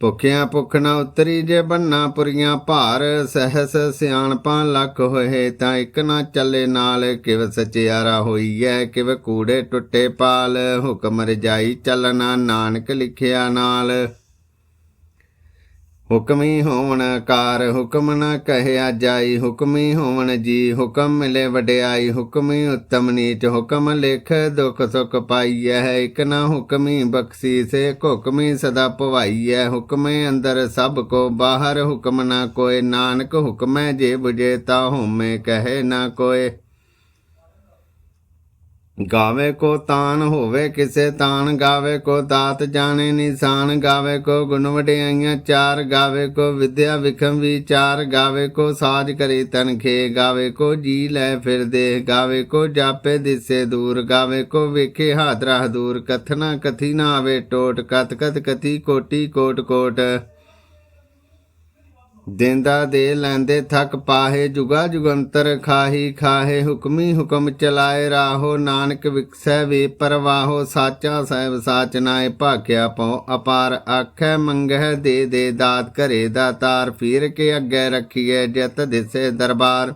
ਭੁਖਿਆਂ ਭੁਖ ਨਾ ਉਤਰੀ ਜੇ ਬੰਨਾ ਪੁਰੀਆਂ ਭਾਰ, ਸਹਸ ਸਿਆਣਪਾਂ ਲੱਖ ਹੋਏ ਤਾਂ ਇੱਕ ਨਾ ਚੱਲੇ ਨਾਲ, ਕਿਵ ਸਚਿਆਰਾ ਹੋਈਐ, ਕਿਵ ਕੂੜੇ ਟੁੱਟੇ ਪਾਲ, ਹੁਕਮ ਰਜਾਈ ਚੱਲਣਾ ਨਾਨਕ ਲਿਖਿਆ ਨਾਲ। ਹੁਕਮੀ ਹੋਵਣ ਕਾਰ, ਹੁਕਮ ਨਾ ਕਹਿਆ ਜਾਈ ਹੁਕਮੀ ਹੋਵਣ ਜੀ, ਹੁਕਮ ਮਿਲੇ ਵਡਿਆਈ। ਹੁਕਮੀ ਉਤਮ ਨੀਚ, ਹੁਕਮ ਲਿਖ ਦੁਖ ਸੁਖ ਪਾਈਐ। ਇਕ ਨਾ ਹੁਕਮੀ ਬਖਸ਼ੀ, ਸੇ ਹੁਕਮੀ ਸਦਾ ਭਵਾਈਐ ਹੁਕਮੇ ਅੰਦਰ ਸਭ ਕੋ ਬਾਹਰ, ਹੁਕਮ ਨਾ ਕੋਏ। ਨਾਨਕ ਹੁਕਮੈ ਜੇ ਬੁਝੇ ਤਾ ਹੋਮੇ ਕਹੇ ਨਾ ਕੋਏ। ਗਾਵੇ ਕੋ ਤਾਨ ਹੋਵੇ ਕਿਸੇ ਤਾਨ, ਗਾਵੇ ਕੋ ਦਾਤ ਜਾਣੇ ਨਿਸ਼ਾਨ, ਗਾਵੇ ਕੋ ਗੁਣ ਵਡਿਆਈਆਂ ਚਾਰ, ਗਾਵੇ ਕੋ ਵਿਦਿਆ ਵਿਖਮ ਵਿਚਾਰ, ਗਾਵੇ ਕੋ ਸਾਜ ਕਰੀ ਤਨਖੇ, ਗਾਵੇ ਕੋ ਜੀ ਲੈ ਫਿਰ ਦੇ ਗਾਵੇ ਕੋ ਜਾਪੇ ਦਿਸੇ ਦੂਰ, ਗਾਵੇ ਕੋ ਵੇਖੇ ਹਾਦਰਾ ਦੂਰ ਕਥਨਾ ਕਥੀ ਨਾ ਆਵੇ ਟੋਟ ਕਤ ਕਤ ਕਥੀ ਕੋਟੀ ਕੋਟ ਕੋਟ। ਦਿੰਦਾ ਦੇ ਲੈਂਦੇ ਥਕ ਪਾਹੇ, ਜੁਗਾ ਜੁਗੰਤਰ ਖਾਹੀ, ਖਾਹੇ, ਹੁਕਮੀ ਹੁਕਮ ਚਲਾਏ, ਰਾਹੋ ਨਾਨਕ ਵਿਕਸੈ ਵੇ ਪਰਵਾਹੋ, ਸਾਚਾ ਸਾਹਿਬ ਸਾਚ ਨਾਏ ਭਾਖਿਆ ਪਉ ਅਪਾਰ, ਆਖੈ ਮੰਗਹਿ ਦੇ ਦੇ ਦਾਤ ਘਰੇ ਦਾ ਤਾਰ, ਫੀਰ ਕੇ ਅੱਗੇ ਰੱਖੀਏ ਜਿਤ ਦਿਸੇ ਦਰਬਾਰ।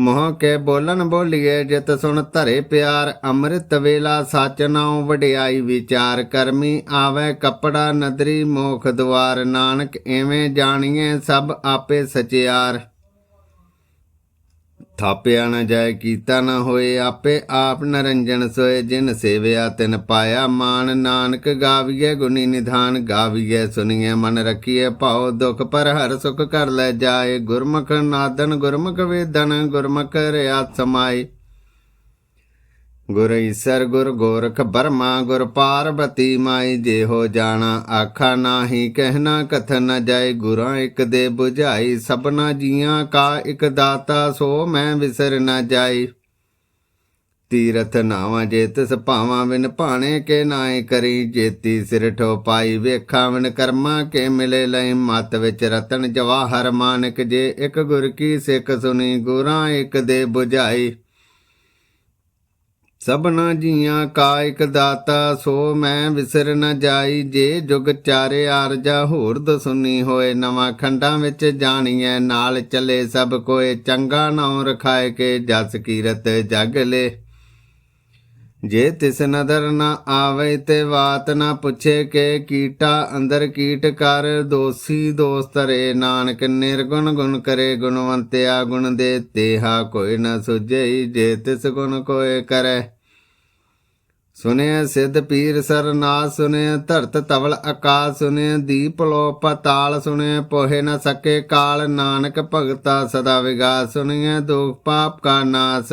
ਮੋਹ ਕੇ ਬੋਲਣ ਬੋਲੀਏ ਜਿਤ ਸੁਣ ਧਰੇ ਪਿਆਰ, ਅੰਮ੍ਰਿਤ ਵੇਲਾ ਸਚ ਨਾਉ ਵਡਿਆਈ ਵਿਚਾਰ ਕਰਮੀ ਆਵੇ ਕਪੜਾ ਨਦਰੀ ਮੋਖ ਦੁਆਰ ਨਾਨਕ ਐਵੇਂ ਜਾਣੀਏ ਸਭ ਆਪੇ ਸਚਿਆਰ। ਥਾਪਿਆ ਨਾ ਜਾਏ, ਕੀਤਾ ਨਾ ਹੋਏ, ਆਪੇ ਆਪ ਨਰੰਜਨ ਸੋਏ। ਜਿਨ ਸੇਵਿਆ ਤਿਨ ਪਾਇਆ ਮਾਨ, ਨਾਨਕ ਗਾਵੀਏ ਗੁਣੀ ਨਿਧਾਨ। ਗਾਵੀਏ ਸੁਣੀਏ ਮਨ ਰਖੀਏ ਭਾਉ ਦੁਖ ਪਰ ਹਰ ਸੁਖ ਕਰ ਲੈ ਜਾਏ। ਗੁਰਮੁਖ ਨਾਦਨ ਗੁਰਮੁਖ ਵੇਦਨ, ਗੁਰਮੁਖ ਰਿਆਤ ਸਮਾਏ। ਗੁਰ ਈਸਰ, ਗੁਰ ਗੋਰਖ ਬਰਮਾ, ਗੁਰ ਪਾਰਬਤੀ ਮਾਈ ਜੇ ਹੋ ਜਾਣਾ ਆਖਾ ਨਾਹੀ ਕਹਿਣਾ ਕਥਨ ਨ ਜਾਏ ਗੁਰਾਂ ਇਕ ਦੇ 부ਝਾਈ ਸਭਨਾ ਜੀਆਂ ਕਾ ਇਕ ਦਾਤਾ, ਸੋ ਮੈਂ ਵਿਸਰ ਨਾ ਜਾਈ ਤੀਰਥ ਨਾਵਾਂ ਜੇ ਤਿਸ ਭਾਵਾਂ, ਵਿਨ ਭਾਣੇ ਕੇ ਨਾਏ ਕਰੀ, ਜੇਤੀ ਸਿਰ ਠੋ ਪਾਈ ਵੇਖਾਂ ਵਿਨ ਕਰਮਾ ਕੇ ਮਿਲੇ ਲਈ, ਮਤ ਵਿੱਚ ਰਤਨ ਜਵਾਹਰ ਮਾਨਕ ਜੇ, ਇਕ ਗੁਰ ਕੀ ਸਿੱਖ ਸੁਣੀ, ਗੁਰਾਂ ਇਕ ਦੇ 부ਝਾਈ ਸਭਨਾ ਜੀਆਂ ਕਾ ਇਕ ਦਾਤਾ, ਸੋ ਮੈਂ ਵਿਸਰ ਨ ਜਾਈ। ਜੇ ਜੁਗ ਚਾਰੇ ਆਰਜਾ, ਹੋਰ ਦਸੁਨੀ ਹੋਏ। ਨਵਾਂ ਖੰਡਾਂ ਵਿੱਚ ਜਾਣੀਐ, ਨਾਲ ਚਲੇ ਸਭ ਕੋਏ। ਚੰਗਾ ਨਾਉ ਰਖਾਏ ਕੇ, ਜਸ ਕੀਰਤ ਜਗ ਲੈ। ਜੇ ਤਿਸ ਨਦਰ ਨਾ ਆਵੇ ਤੇ ਬਾਤ ਨਾ ਪੁੱਛੇ ਕੇ ਕੀਟਾ, ਅੰਦਰ ਕੀਟ ਕਰ, ਦੋਸੀ ਦੋਸਤ ਰੇ ਨਾਨਕ ਨਿਰਗੁਣ ਗੁਣ ਕਰੇ, ਗੁਣਵੰਤਿਆ ਗੁਣ ਦੇ ਤੇਹਾ ਕੋਈ ਨਾ ਸੁਝਈ ਜੇ ਤਿਸ ਗੁਣ ਕੋਏ ਕਰੇ। ਸੁਨਿਆ ਸਿੱਧ ਪੀਰ ਸਰਨਾਥ ਸੁਨਿਆ ਧਰਤ ਤਵਲ ਆਕਾਸ ਸੁਨਿਆ ਦੀਪ ਲੋ ਪਤਾਲ ਸੁਨਿਆ ਪੋਹੇ ਨਾ ਸਕੇ ਕਾਲ, ਨਾਨਕ ਭਗਤਾ ਸਦਾ ਵਿਗਾਸ ਸੁਨਿਆ ਦੁਖ ਪਾਪ ਕਾ ਨਾਸ।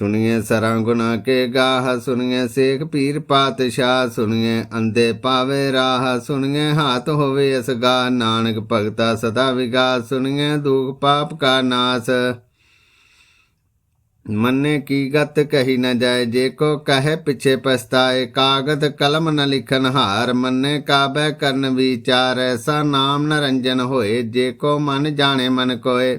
ਸੁਣੀਏ ਸਰਾਂ ਗੁਨਾ ਕੇ ਗਾਹ, ਸੁਣੀਏ ਸੇਖ ਪੀਰ ਪਾਤਸ਼ਾਹ, ਸੁਣੀਏ ਅੰਦੇ ਪਾਵੇ ਰਾਹ, ਸੁਣੀਏ ਹਾਥ ਹੋਵੇ ਅਸਗਾ ਨਾਨਕ ਭਗਤਾ ਸਦਾ ਵਿਗਾਸ, ਸੁਣੀਏ ਦੁਖ ਪਾਪ ਕਾ ਨਾਸ। ਮੰਨੇ ਕੀ ਗਤ ਕਹੀ ਨ ਜਾਏ, ਜੇ ਕੋ ਕਹੇ ਪਿਛੇ ਪਛਤਾਏ, ਕਾਗਦ ਕਲਮ ਨ ਲਿਖਨ ਹਾਰ, ਮੰਨੇ ਕਾਬੈ ਕਰਨ ਵਿਚਾਰ, ਐਸਾ ਨਾਮ ਨਰੰਜਨ ਹੋਏ, ਜੇ ਕੋ ਮਨ ਜਾਣੇ ਮਨ ਕੋਏ।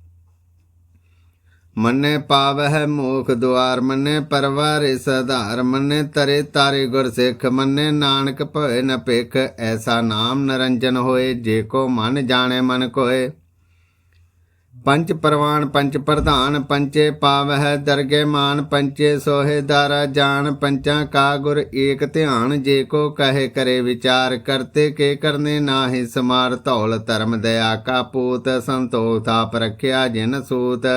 ਮੰਨੇ ਪਾਵਹਿ ਮੋਖ ਦੁਆਰ, ਮੰਨੇ ਪਰਵਾਰੇ ਸਧਾਰ ਮੰਨੇ ਤਰੇ ਤਾਰੇ ਗੁਰ ਸਿੱਖ, ਮੰਨੇ ਨਾਨਕ ਭਏ ਨ ਭਿਖ, ਐਸਾ ਨਾਮ ਨਰੰਜਨ ਹੋਏ, ਜੇ ਕੋ ਮਨ ਜਾਣੇ ਮਨ ਕੋਏ। ਪੰਚ ਪਰਵਾਨ ਪੰਚ ਪ੍ਰਧਾਨ ਪੰਚੇ ਪਾਵਹਿ ਦਰਗੇ ਮਾਨ ਪੰਚੇ ਸੋਹੇ ਦਾਰਾ ਜਾਨ ਪੰਚਾਂ ਕਾ ਗੁਰ ਏਕ ਧਿਆਨ, ਜੇ ਕੋ ਕਹੇ ਕਰੇ ਵਿਚਾਰ, ਕਰਤੇ ਕੇ ਕਰਨੇ ਨਾਹੀ ਸਮਾਰ, ਧੌਲ ਧਰਮ ਦਇਆ ਕਾ ਪੂਤ, ਸੰਤੋਖ ਥਾਪ ਰਖਿਆ ਜਿਨ ਸੂਤ।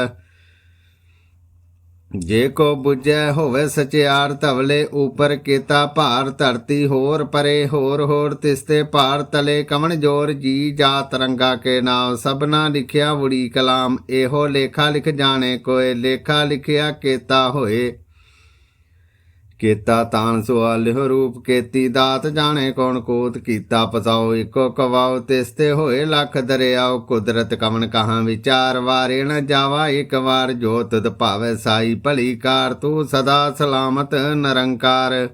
ਜੇ ਕੋ 부ਜੈ ਹੋਵੇ ਸਚਿਆਰ ਧਵਲੇ ਉਪਰ ਕੀਤਾ ਭਾਰ ਧਰਤੀ ਹੋਰ ਪਰੇ ਹੋਰ ਹੋਰ ਤਿਸਤੇ ਭਾਰ ਤਲੇ ਕਮਣ ਜੋਰ ਜੀ ਜਾਤ ਰੰਗਾ ਕੇ ਨਾਮ ਸਭਨਾ ਲਿਖਿਆ ਬੁੜੀ ਕਲਾਮ, ਇਹੋ ਲੇਖਾ ਲਿਖ ਜਾਣੇ ਕੋਏ, ਲੇਖਾ ਲਿਖਿਆ ਕੀਤਾ ਹੋਏ। ਕੀਤਾ ਤਾਨ ਸੁਆਲਿਹੁ ਰੂਪ ਕੀਤੀ ਦਾਤ, ਜਾਣੇ ਕੌਣ ਕੋਤ ਕੀਤਾ, ਪਸਾਓ ਇਕੋ ਕਵਾਓ ਤਿਸਤੇ ਹੋਏ ਲੱਖ ਦਰਿਆਉ ਕੁਦਰਤ ਕਵਨ ਕਹਾਂ ਵਿਚਾਰ ਵਾਰੇ ਨ ਜਾਵਾ, ਇੱਕ ਵਾਰ ਜੋ ਤਦ ਭਾਵੇ ਸਾਈ ਭਲੀ ਕਾਰ, ਤੂੰ ਸਦਾ ਸਲਾਮਤ, ਨਿਰੰਕਾਰ।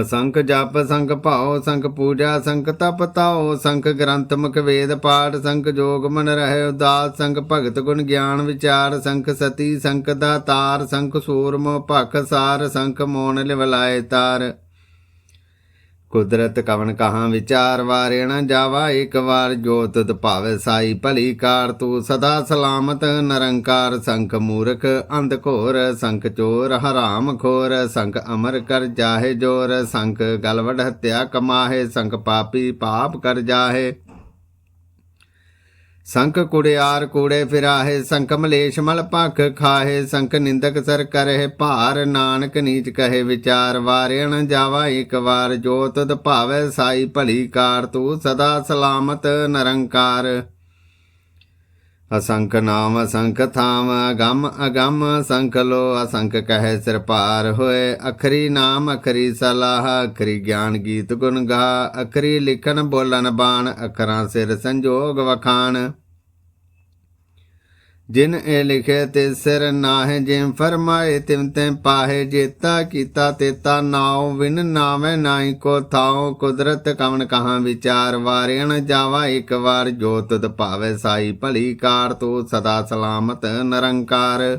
ਅਸੰਖ ਜਪ, ਸੰਖ ਭਾਉ, ਸੰਖ ਪੂਜਾ, ਸੰਖ ਤਪ ਤਾਉ, ਸੰਖ ਗ੍ਰੰਥ, ਮੁਖ ਵੇਦ, ਪਾਠ, ਸੰਖ ਜੋਗ, ਮਨ ਰਹਿ ਉਦਾਸ, ਸੰਖ ਭਗਤ ਗੁਣ ਗਿਆਨ, ਵਿਚਾਰ, ਸੰਖ ਸਤੀ, ਸੰਖ ਦਾਤਾਰ, ਸੰਖ ਸੂਰਮ, ਭਖ ਸਾਰ, ਸੰਖ ਮੋਨ ਲਿਵਲਾਏ ਤਾਰ। ਕੁਦਰਤ ਕਵਨ ਕਹਾਂ ਵਿਚਾਰ ਵਾਰੇ ਨ ਜਾਵਾ, ਇੱਕ ਵਾਰ ਜੋ ਤਦ ਭਾਵੇ ਸਾਈ ਭਲੀ ਕਾਰ, ਤੂੰ ਸਦਾ ਸਲਾਮਤ ਨਰੰਕਾਰ ਸੰਖ ਮੂਰਖ, ਅੰਧ ਘੋਰ ਸੰਖ ਚੋਰ, ਹਰਾਮ ਖੋਰ ਸੰਖ ਅਮਰ ਕਰ ਜਾਹੇ ਜੋਰ, ਸੰਖ ਗਲਵੜ ਹਤਿਆ ਕਮਾਹੇ, ਸੰਖ ਪਾਪੀ ਪਾਪ ਕਰ ਜਾਹੇ। ਸੰਖ ਕੁੜਿਆਰ ਕੂੜੇ ਫਿਰਾਹੇ ਸੰਖ ਮਲੇਸ਼ ਮਲ ਭਖ ਖਾਹੇ ਸੰਖ ਨਿੰਦਕ ਸਰ ਕਰਹਿ ਭਾਰ ਨਾਨਕ ਨੀਚ ਕਹੇ, ਵਿਚਾਰ ਵਾਰਿਣ ਜਾਵਾ ਇੱਕ ਵਾਰ, ਜੋ ਤਦ ਭਾਵੈ ਸਾਈ ਭਲੀ ਕਾਰ, ਤੂੰ ਸਦਾ ਸਲਾਮਤ ਨਿਰੰਕਾਰ। ਅਸੰਖ ਨਾਮ ਅਸੰਖ ਥਾਮ, ਅਗੰਮ ਅਗੰਮ ਸੰਖ ਲੋ, ਅਸੰਖ ਕਹੈ ਸਿਰ ਪਾਰ ਹੋਏ। ਅਖਰੀ ਨਾਮ, ਅਖਰੀ ਸਲਾਹ, ਅਖਰੀ ਗਿਆਨ ਗੀਤ ਗੁਣ ਗਾ। ਅਖਰੀ ਲਿਖਣ ਬੋਲਣ ਬਾਣ, ਅਖਰਾਂ ਸਿਰ ਸੰਜੋਗ ਵਖਾਣ। ਜਿਨ ਇਹ ਲਿਖੇ ਤੇ ਸਿਰ ਨਾਹਿ ਜਿਮ ਫਰਮਾਏ ਤਿਮ ਤੇ ਪਾਹੇ ਜੇਤਾ ਕੀਤਾ ਤੇਤਾ ਨਾਉ, ਵਿਨ ਨਾਵੇਂ ਨਾਹੀ ਕੋ ਥਾਉ, ਕੁਦਰਤ ਕਵਣ ਕਹਾਂ ਵਿਚਾਰ, ਵਾਰਿਣ ਜਾਵਾ ਇੱਕ ਵਾਰ, ਜੋ ਤੁਧ ਭਾਵੇ ਸਾਈ ਭਲੀ ਕਾਰ, ਤੂੰ ਸਦਾ ਸਲਾਮਤ ਨਿਰੰਕਾਰ।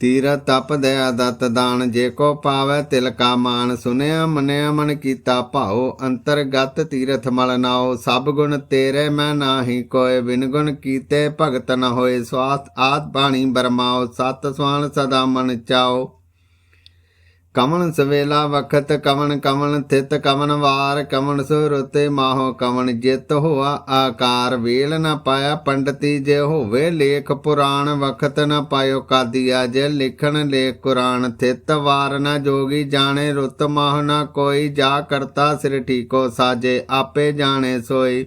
ਤੀਰ ਤਪ ਦਇਆ ਦਤ ਦਾਨ ਜੇ ਕੋ ਪਾਵੈ ਤਿਲ ਕਾ ਮਾਨ ਸੁਨਿਆ ਮਨਿਆ ਮਨ ਕੀਤਾ ਭਾਉ ਅੰਤਰਗਤ ਤੀਰਥ ਮਲ ਨਾਉ, ਸਭ ਗੁਣ ਤੇਰੇ ਮੈਂ ਨਾਹੀ ਕੋਏ ਬਿਨ ਗੁਣ ਕੀਤੇ ਭਗਤ ਨ ਹੋਏ, ਸਵਾਸ ਆਤ ਬਾਣੀ ਬਰਮਾਓ ਸਤ ਸਵਾਨ ਸਦਾ ਮਨ ਚਾਓ ਕਮਨ ਸਵੇਲਾ ਵਖਤ ਕਮਨ ਕਮਨ ਥਿਤ ਕਮਨ ਵਾਰ ਕਮਨ ਸੁਰਤੇ ਮਾਹੋ ਕਮਨ ਜਿਤ ਹੋਆ ਆਕਾਰ। ਵੇਲ ਨ ਪਾਇਆ ਪੰਡਤੀ ਜੇ ਹੋਵੇ ਲੇਖ, ਪੁਰਾਣ ਵਖਤ ਨ ਪਾਇਓ ਕਾਦੀਆ ਜੇ ਲਿਖਣ ਲੇਖ। ਕੁਰਾਨ ਥਿਤ ਵਾਰ ਨ ਜੋਗੀ ਜਾਣੇ, ਰੁੱਤ ਮਾਹ ਨ ਕੋਈ। ਜਾ ਕਰਤਾ ਸਿਰ ਠੀਕੋ ਸਾਜੇ, ਆਪੇ ਜਾਣੇ ਸੋਈ।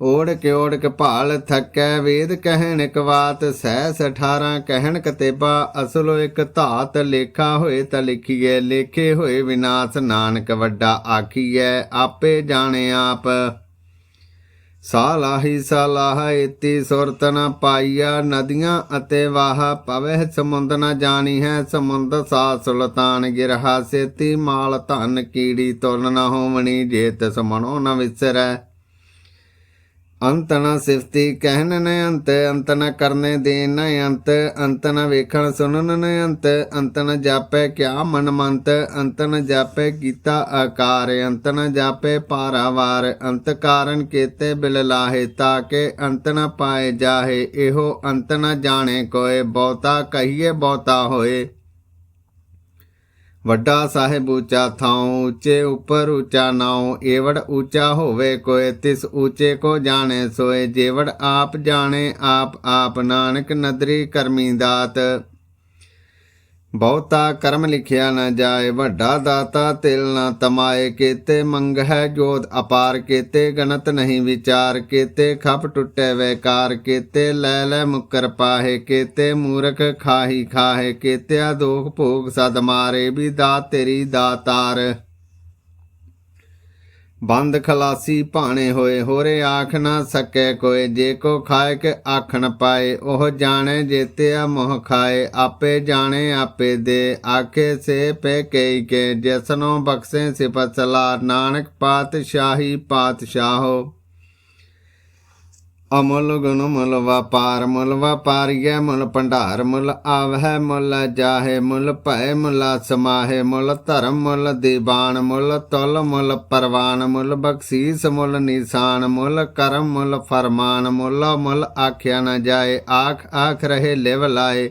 ਓੜ ਓੜਕ ਕਪਾਲ ਥਕੈ ਵੇਦ ਕਹਿਣ ਕਵਾਤ ਬਾਤ ਸਹਿਸ 18 ਕਹਿਣ ਕਤੇਬਾ, ਅਸਲੋ ਇਕ ਧਾਤ ਲੇਖਾ ਹੋਏ ਤਾਂ ਲਿਖੀਐ, ਲੇਖੇ ਹੋਏ ਵਿਨਾਸ਼ ਨਾਨਕ ਵੱਡਾ ਆਖੀਐ, ਆਪੇ ਜਾਣੇ ਆਪ। ਸਾਲਾਹੀ ਸਾਲਾਹ ਇਤੀ ਸੁਰਤ ਨ ਪਾਈਆ, ਨਦੀਆਂ ਅਤੇ ਵਾਹ ਪਵਹਿ ਸਮੁੰਦ ਨ ਜਾਣੀ ਹੈ ਸਮੁੰਦ ਸਾ ਸੁਲਤਾਨ ਗਿਰਹਾ, ਸੇਤੀ ਮਾਲ ਧਨ ਕੀੜੀ ਤੁਲ ਨ ਹੋਵਣੀ ਜੇ ਤਿਸ ਮਨੋ ਨ ਵਿਸਰੈ। ਅੰਤ ਸਿਫਤੀ ਕਹਿਨ ਨ ਅੰਤ ਅੰਤ ਕਰਨੇ ਦੇਨ ਨ ਅੰਤ ਅੰਤ ਵੇਖਣ ਸੁਣਨ ਨ ਅੰਤ ਅੰਤ ਜਾਪੈ ਕਿਆ ਮਨ ਮੰਤ, ਅੰਤ ਜਾਪੈ ਕੀਤਾ ਆਕਾਰ, ਅੰਤ ਨ ਜਾਪੈ ਪਾਰਾਵਾਰ, ਅੰਤ ਕਾਰਨ ਕੀਤੇ ਬਿਲ ਲਾਹੇ ਤਾਕੇ ਅੰਤ ਨ ਪਾਏ ਜਾਹੇ, ਇਹੋ ਅੰਤ ਨ ਜਾਣੇ ਕੋਏ, ਬਹੁਤਾ ਕਹੀਏ ਬਹੁਤਾ ਹੋਏ। ਵੱਡਾ ਸਾਹਿਬ ਉੱਚਾ ਥਾਉ, ਉੱਚੇ ਉੱਪਰ ਉੱਚਾ ਨਾਉ, ਏਵੜ ਉੱਚਾ ਹੋਵੇ ਕੋਏ ਤਿਸ ਉੱਚੇ ਕੋ ਜਾਣੇ ਸੋਏ ਜੇਵੜ ਆਪ ਜਾਣੇ, ਆਪ ਆਪ ਨਾਨਕ ਨਦਰੀ ਕਰਮੀ ਦਾਤ। ਬਹੁਤਾ ਕਰਮ ਲਿਖਿਆ ਨਾ ਜਾਏ, ਵੱਡਾ ਦਾਤਾ ਤਿਲ ਨਾ ਤਮਾਏ, ਕੀਤੇ ਮੰਗ ਹੈ ਜੋਤ ਅਪਾਰ, ਕੀਤੇ ਗਣਤ ਨਹੀਂ ਵਿਚਾਰ, ਕੀਤੇ ਖਪ ਟੁੱਟੇ ਵੈਕਾਰ, ਕੀਤੇ ਲੈ ਲੈ ਮੁਕਰ ਪਾਹੇ, ਕੀਤੇ ਮੂਰਖ ਖਾਹੀ ਖਾਹੇ, ਕੀਤਿਆ ਦੋਖ ਭੋਗ ਸਦ ਮਾਰੇ, ਵੀ ਦਾ ਤੇਰੀ ਦਾਤਾਰ। ਬੰਦ ਖਲਾਸੀ ਭਾਣੇ ਹੋਏ, ਹੋਰੇ ਆਖ ਨਾ ਸਕੈ ਕੋਏ ਜੇ ਕੋ ਖਾਏ ਕੇ ਆਖਣ ਪਾਏ, ਉਹ ਜਾਣੇ ਜੇਤਿਆ ਮੋਹ ਖਾਏ। ਆਪੇ ਜਾਣੇ, ਆਪੇ ਦੇ। ਆਖੇ ਸੇ ਪੈ ਕਈ ਕੇ। ਜਿਸਨੋ ਬਖਸ਼ੇ ਸਿਫਤ ਸਲਾ ਨਾਨਕ ਪਾਤਸ਼ਾਹੀ ਪਾਤਸ਼ਾਹੋ। ਅਮੁੱਲ ਗੁਣ ਮੁੱਲ ਵਪਾਰ, ਮੁੱਲ ਵਪਾਰੀਐ ਮੁੱਲ ਭੰਡਾਰ, ਮੁੱਲ ਆਵਹਿ, ਮੁੱਲ ਜਾਹੇ, ਮੁੱਲ ਭੈ ਮੁੱਲ ਸਮਾਹੇ, ਮੁੱਲ ਧਰਮ, ਮੁੱਲ ਦੀਵਾਨ, ਮੁੱਲ ਤੁਲ, ਮੁੱਲ ਪਰਵਾਨ, ਮੁੱਲ ਬਖਸ਼ੀਸ, ਮੁੱਲ ਨਿਸ਼ਾਨ, ਮੁੱਲ ਕਰਮ, ਮੁੱਲ ਫਰਮਾਨ, ਮੁੱਲ ਮੁੱਲ ਆਖਿਆ ਨਾ ਜਾਏ ਆਖ ਆਖ ਰਹੇ ਲਿਵ ਲਾਏ।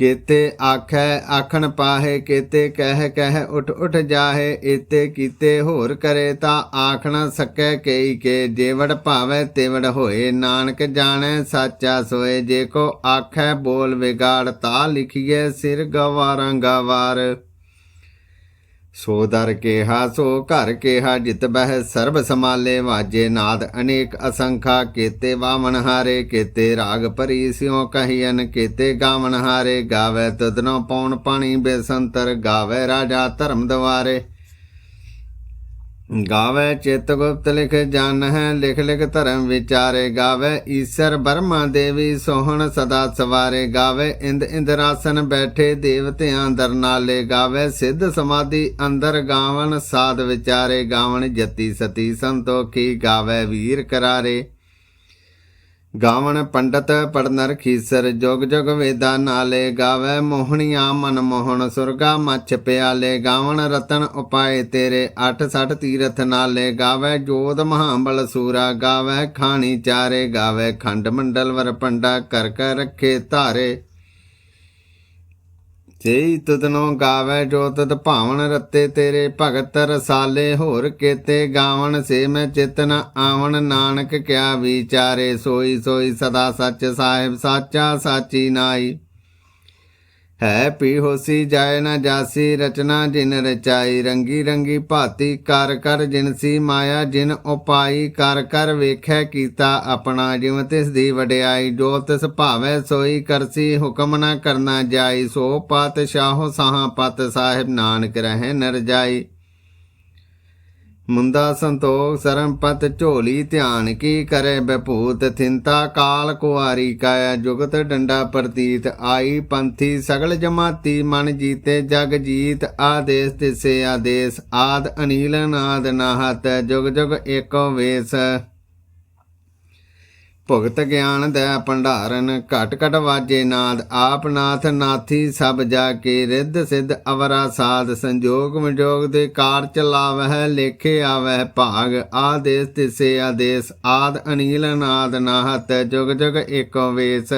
ਕੀਤੇ ਆਖੈ, ਆਖਣ ਪਾਹੇ ਕੀਤੇ ਕਹਿ ਕਹਿ ਉਠ ਉਠ ਜਾਹੇ ਇਤੇ ਕੀਤੇ ਹੋਰ ਕਰੇ ਤਾਂ ਆਖਣਾ ਸਕੈ ਕਈ ਕੇ, ਜੇਵੜ ਭਾਵੈ ਤੇਵੜ ਹੋਏ। ਨਾਨਕ ਜਾਣੈ, ਸਾਚਾ ਸੋਏ, ਜੇ ਕੋ ਆਖੈ ਬੋਲ ਵਿਗਾੜ, ਤਾ ਲਿਖੀਏ ਸਿਰ ਗਵਾਰਾਂ ਗਵਾਰ। ਸੋ ਦਰ ਕੇਹਾ, ਸੋ ਘਰ ਕੇਹਾ, ਜਿਤ ਬਹਿ ਸਰਬ ਸਮਾਲੇ ਵਾਜੇ ਨਾਦ ਅਨੇਕ ਅਸੰਖਾ, ਕੇਤੇ ਵਾਮਨ ਹਾਰੇ, ਕੀਤੇ ਰਾਗ ਭਰੀ ਸਿਉ ਕਹੀਨ ਕੇਤੇ ਗਾਵਨ ਹਾਰੇ, ਗਾਵੇ ਤੁਧਨੋ ਪੌਣ ਪਾਣੀ ਬੇਸੰਤਰ, ਗਾਵੇ ਰਾਜਾ ਧਰਮ ਦਵਾਰੇ। ਗਾਵੇ ਚਿਤ ਗੁਪਤ ਲਿਖ ਜਨ ਹੈ ਲਿਖ ਲਿਖ ਧਰਮ ਵਿਚਾਰੇ ਗਾਵੇ। ਈਸ਼ਰ ਬਰਮਾ ਦੇਵੀ ਸੋਹਣ ਸਦਾ ਸਵਾਰੇ ਗਾਵੇ। ਇੰਦ ਇੰਦਰਾਸਨ ਬੈਠੇ ਦੇਵਤਿਆਂ ਦਰ ਨਾਲੇ ਗਾਵੇ। ਸਿੱਧ ਸਮਾਧੀ ਅੰਦਰ ਗਾਵਨ, ਸਾਧ ਵਿਚਾਰੇ ਗਾਵਨ, ਜਤੀ ਸਤੀ ਸੰਤੋਖੀ ਗਾਵੇ, ਵੀਰ ਕਰਾਰੇ। ਗਾਵਣ ਪੰਡਤ ਪੜਨਰ ਖੀਸਰ ਜੁਗ ਜੁਗ ਵੇਦਾ ਨਾਲੇ ਗਾਵੇ ਮੋਹਣੀਆਂ ਮਨ ਮੋਹਣ ਸੁਰਗਾ ਮੱਛ ਪਿਆਲੇ ਗਾਵਣ ਰਤਨ ਉਪਾਏ ਤੇਰੇ 860 ਤੀਰਥ ਨਾਲੇ ਗਾਵੇ ਜੋਤ ਮਹਾਬਲ ਸੂਰਾ ਗਾਵੇ ਖਾਣੀ ਚਾਰੇ ਗਾਵੇ ਖੰਡ ਮੰਡਲ ਵਰ ਪੰਡਾ ਕਰ ਕਰ ਰੱਖੇ ਧਾਰੇ ਜੇਈ ਤੁਧਨੋ ਗਾਵੇ ਜੋ ਤਦ ਭਾਵਨ ਰੱਤੇ ਤੇਰੇ ਭਗਤ ਰਸਾਲੇ, ਹੋਰ ਕੇਤੇ ਗਾਵਣ ਸੇ ਮੈਂ ਚਿਤਨ ਆਵਣ। ਨਾਨਕ ਕਿਆ ਵਿਚਾਰੇ, ਸੋਈ ਸੋਈ ਸਦਾ ਸੱਚ ਸਾਹਿਬ, ਸਾਚਾ ਸਾਚੀ ਨਾਈ। ਹੈ ਪੀ ਹੋਸੀ ਜਾਏ ਨਾ ਜਾਸੀ, ਰਚਨਾ ਜਿਨ ਰਚਾਈ, ਰੰਗੀ ਰੰਗੀ ਭਾਤੀ, ਕਰ ਕਰ ਜਿਨਸੀ ਮਾਇਆ, ਜਿਨ ਉਪਾਈ, ਕਰ ਕਰ ਵੇਖੈ ਕੀਤਾ ਆਪਣਾ ਜਿਵ ਤਿਸ ਦੀ ਵਡਿਆਈ, ਜੋ ਤਿਸ ਭਾਵੈ ਸੋਈ, ਕਰਸੀ ਹੁਕਮ ਨਾ ਕਰਨਾ ਜਾਈ, ਸੋ ਪਾਤਸ਼ਾਹੋ ਸਾਹਾਂ ਪਤ ਸਾਹਿਬ ਨਾਨਕ ਰਹਿ ਨਰ ਜਾਈ ਮੁੰਦਾ ਸੰਤੋਖ ਸਰਮ ਪਤ ਝੋਲੀ ਧਿਆਨ ਕੀ ਕਰੇ ਬਪੂਤ ਥਿੰਤਾ ਕਾਲ ਕੁਆਰੀ ਕਾਇਆ ਜੁਗਤ ਡੰਡਾ ਪ੍ਰਤੀਤ, ਆਈ ਪੰਥੀ ਸਗਲ ਜਮਾਤੀ ਮਨ ਜੀਤੇ ਜਗ ਜੀਤ, ਆਦੇਸ ਤਿਸੇ ਆਦੇਸ, ਆਦ ਅਨੀਲ ਨਾਦ ਨਾਹਤ, ਜੁਗ ਜੁਗ ਏਕੋ ਵੇਸ। ਭੁਗਤ ਗਿਆਨ ਦਾ ਭੰਡਾਰਨ, ਘਟ ਘਟ ਵਾਜੇ ਨਾਦ, ਆਪ ਨਾਥ ਨਾਥੀ ਸਭ ਜਾ ਕੇ ਰਿੱਧ ਸਿੱਧ ਅਵਰਾ ਸਾਧ, ਸੰਜੋਗ ਵਿਜੋਗ ਦੇ ਕਾਰ ਚਲਾਵਹਿ ਲੇਖੇ ਆਵਹਿ ਭਾਗ, ਆਦੇਸ ਤਿਸੇ ਆਦੇਸ, ਆਦ ਅਨੀਲ ਨਾਦ ਨਾਹਤ, ਜੁਗ ਜੁਗ ਏਕੋ ਵੇਸ।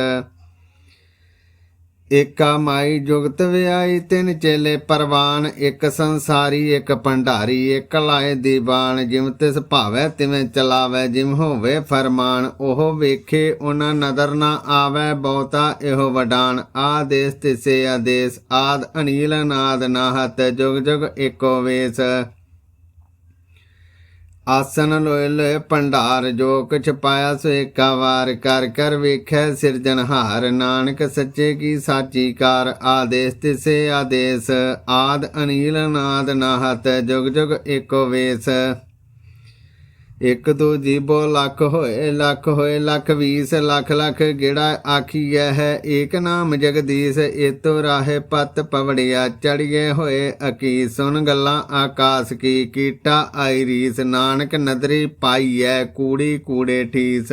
ਏਕਾ ਮਾਈ ਜੁਗਤ ਵਿਆਈ, ਤਿੰਨ ਚੇਲੇ ਪਰਵਾਨ, ਇੱਕ ਸੰਸਾਰੀ, ਇੱਕ ਭੰਡਾਰੀ, ਇੱਕ ਲਾਏ ਦੀਵਾਨ ਜਿਮ ਤਿਸ ਭਾਵੈ ਤਿਵੇਂ ਚਲਾਵੈ ਜਿਮ ਹੋਵੇ ਫਰਮਾਨ, ਉਹ ਵੇਖੇ ਉਹਨਾਂ ਨਦਰ ਨਾ ਆਵੈ, ਬਹੁਤਾ ਇਹੋ ਵਡਾਨ, ਆਦੇਸ ਤਿਸੇ ਆਦੇਸ, ਆਦ ਅਨੀਲ ਨਾਦ ਨਾਹਤ, ਜੁਗ ਜੁਗ ਏਕੋ ਵੇਸ। ਆਸਨ ਲੋਏ ਲੋਏ ਭੰਡਾਰ, ਜੋ ਕੁਛ ਪਾਇਆ ਸੋ ਏਕਾ ਵਾਰ ਕਰ ਕਰ ਵੇਖੈ ਸਿਰਜਣਹਾਰ ਨਾਨਕ ਸੱਚੇ ਕੀ ਸਾਚੀ ਕਾਰ, ਆਦੇਸ ਤਿਸੇ ਆਦੇਸ, ਆਦ ਅਨੀਲ ਨਾਦ ਨਾਹਤ, ਜੁਗ ਜੁਗ ਏਕੋ ਵੇਸ। ਇੱਕ ਦੋ ਜੀਬੋ ਲੱਖ ਹੋਏ ਲੱਖ ਹੋਏ ਲੱਖ ਵੀਸ ਲੱਖ ਲੱਖ ਗੇੜਾ ਆਖੀਐ ਹੈ। ਏਕ ਨਾਮ ਜਗਦੀਸ਼, ਏਤੋ ਰਾਹੇ ਪਤ ਪਵੜਿਆ ਚੜੀਏ ਹੋਏ ਅਕੀ। ਸੁਨ ਗੱਲਾਂ ਆਕਾਸ ਕੀ, ਕੀਟਾ ਆਈ ਰੀਸ। ਨਾਨਕ ਨਦਰੀ ਪਾਈਐ ਕੂੜੀ ਕੂੜੇ ਠੀਸ।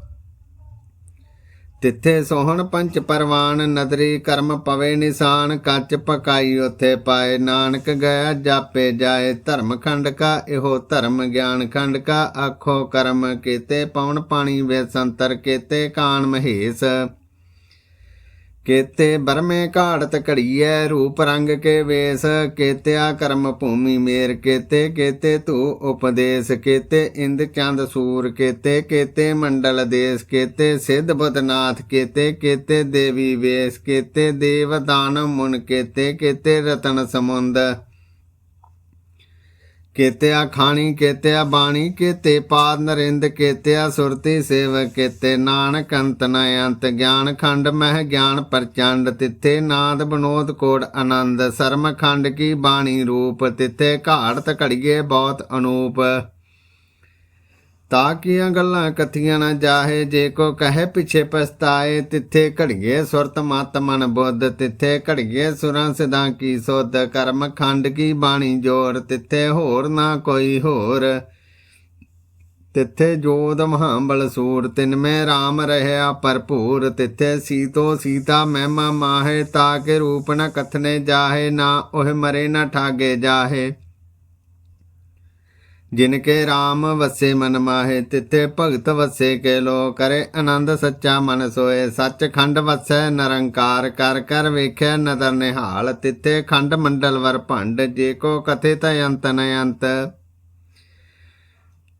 ਤਿੱਥੇ ਸੋਹਣ ਪੰਚ ਪਰਵਾਨ, ਨਦਰੀ ਕਰਮ ਪਵੇ ਨਿਸ਼ਾਨ, ਕੱਚ ਪਕਾਈ ਉਥੇ ਪਾਏ ਨਾਨਕ ਗਿਆ ਜਾਪੇ ਜਾਏ ਧਰਮ ਖੰਡ ਕਾ, ਇਹੋ ਧਰਮ ਗਿਆਨ ਖੰਡ ਕਾ, ਆਖੋ ਕਰਮ ਕੀਤੇ ਪਵਨ ਪਾਣੀ ਵੇ ਸੰਤਰ ਕੀਤੇ ਕਾਨ ਮਹੇਸ਼। ਕੇਤੇ ਬਰਮੇ ਘਾੜਤ ਘੜੀਐ, ਰੂਪ ਰੰਗ ਕੇ ਵੇਸ, ਕੇਤਿਆ ਕਰਮ ਭੂਮੀ ਮੇਰ, ਕੇਤੇ ਕੇਤੇ ਤੂ ਉਪਦੇਸ਼, ਕੇਤੇ ਇੰਦ ਚੰਦ ਸੂਰ, ਕੇਤੇ ਕੇਤੇ ਮੰਡਲ ਦੇਸ, ਕੇਤੇ ਸਿੱਧ ਬਦਨਾਥ ਕੇਤੇ ਕੇਤੇ ਦੇਵੀ ਵੇਸ, ਕੇਤੇ ਦੇਵ ਦਾਨ ਮੁਨ, ਕੇਤੇ ਕੇਤੇ ਰਤਨ ਸਮੁੰਦ। ਕੇਤਿਆ ਖਾਣੀ, ਕੇਤਿਆ ਬਾਣੀ, ਕੇਤੇ ਪਾਦ ਨਰਿੰਦ, ਕੇਤਿਆ ਸੁਰਤੀ ਸੇਵਕ, ਕੇਤੇ ਨਾਨਕ ਅੰਤ ਨ ਅੰਤ, ਗਿਆਨ ਖੰਡ ਮਹਿ ਗਿਆਨ ਪ੍ਰਚੰਡ, ਤਿੱਥੇ ਨਾਦ ਬਨੋਦ ਕੋੜ ਆਨੰਦ, ਸਰਮ ਖੰਡ ਕੀ ਬਾਣੀ ਰੂਪ, ਤਿੱਥੇ ਘਾੜਤ ਘੜੀਏ ਬਹੁਤ ਅਨੂਪ। ਤਾਂ ਕੀਆਂ ਗੱਲਾਂ ਕਥੀਆਂ ਨਾ ਜਾਹੇ? ਜੇ ਕੋ ਕਹੇ ਪਿਛੇ ਪਛਤਾਏ, ਤਿੱਥੇ ਘੜੀਏ ਸੁਰਤ ਮਤ ਮਨ ਬੁੱਧ, ਤਿੱਥੇ ਘੜੀਏ ਸੁਰਾਂ ਸਿਦਾਂ ਕੀ ਸੋਧ, ਕਰਮ ਖੰਡ ਕੀ ਬਾਣੀ ਜੋਰ, ਤਿੱਥੇ ਹੋਰ ਨਾ ਕੋਈ ਹੋਰ। ਤਿੱਥੇ ਜੋਦ ਮਹਾਬਲ ਸੂਰ, ਤਿਨ ਮੈਂ RAM ਰਹਿਆ ਭਰਪੂਰ, ਤਿੱਥੇ ਸੀਤੋ ਸੀਤਾ ਮਹਿਮਾ ਮਾਹੇ ਤਾਕੇ ਰੂਪ ਨ ਕਥਨੇ ਜਾਹੇ, ਨਾ ਉਹ ਮਰੇ ਨਾ ਠਾਗੇ ਜਾਹੇ। ਜਿਨ ਕੇ RAM ਵਸੇ ਮਨ ਮਾਹੇ, ਤਿੱਥੇ ਭਗਤ ਵਸੇ ਕੇ ਲੋ। ਕਰੇ ਆਨੰਦ ਸੱਚਾ ਮਨ ਸੋਏ ਸੱਚ ਖੰਡ ਵਸੈ ਨਿਰੰਕਾਰ। ਕਰ ਕਰ ਵੇਖੈ ਨਦਰ ਨਿਹਾਲ, ਤਿੱਥੇ ਖੰਡ ਮੰਡਲ ਵਰ ਭੰਡ। ਜੇ ਕੋ ਕਥੇ ਤ ਅੰਤ ਨ ਅੰਤ।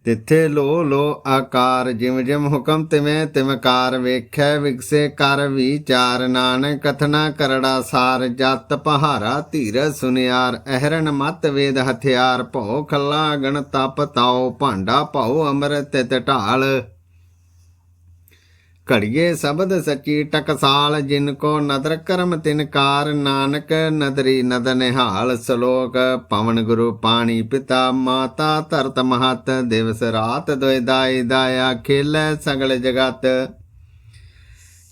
ਤਿੱਥੇ ਲੋ ਲੋ ਆਕਾਰ, ਜਿਮ ਜਿਮ ਹੁਕਮ ਤਿਵੇਂ ਤਿਮਕਾਰ, ਵੇਖੈ ਵਿਗਸੇ ਕਰ ਵਿਚਾਰ, ਨਾਨਕ ਕਥਨਾ ਕਰੜਾ ਸਾਰ, ਜਤ ਪਹਾਰਾ ਧੀਰ ਸੁਨਿਆਰ ਅਹਰਨ ਮਤ ਵੇਦ ਹਥਿਆਰ, ਭਉ ਖੱਲਾ ਗਣ ਤਪ ਤਾਉ, ਭਾਂਡਾ ਭਉ ਅੰਮ੍ਰਿਤ ਤਿਤ ਢਾਲ। ਘੜੀਏ ਸ਼ਬਦ ਸੱਚੀ ਟਕਸਾਲ, ਜਿਨ ਕੋ ਨਦਰ ਕਰਮ ਤਿਨਕਾਰ ਨਾਨਕ ਨਦਰੀ ਨਦ ਨਿਹਾਲ, ਸ਼ਲੋਕ ਪਵਨ ਗੁਰੂ ਪਾਣੀ ਪਿਤਾ, ਮਾਤਾ ਧਰਤ ਮਹਤ, ਦਿਵਸ ਰਾਤ ਦੋਇ ਦਾਈ ਦਾਇਆ ਖੇਲੇ ਸਗਲ ਜਗਤ।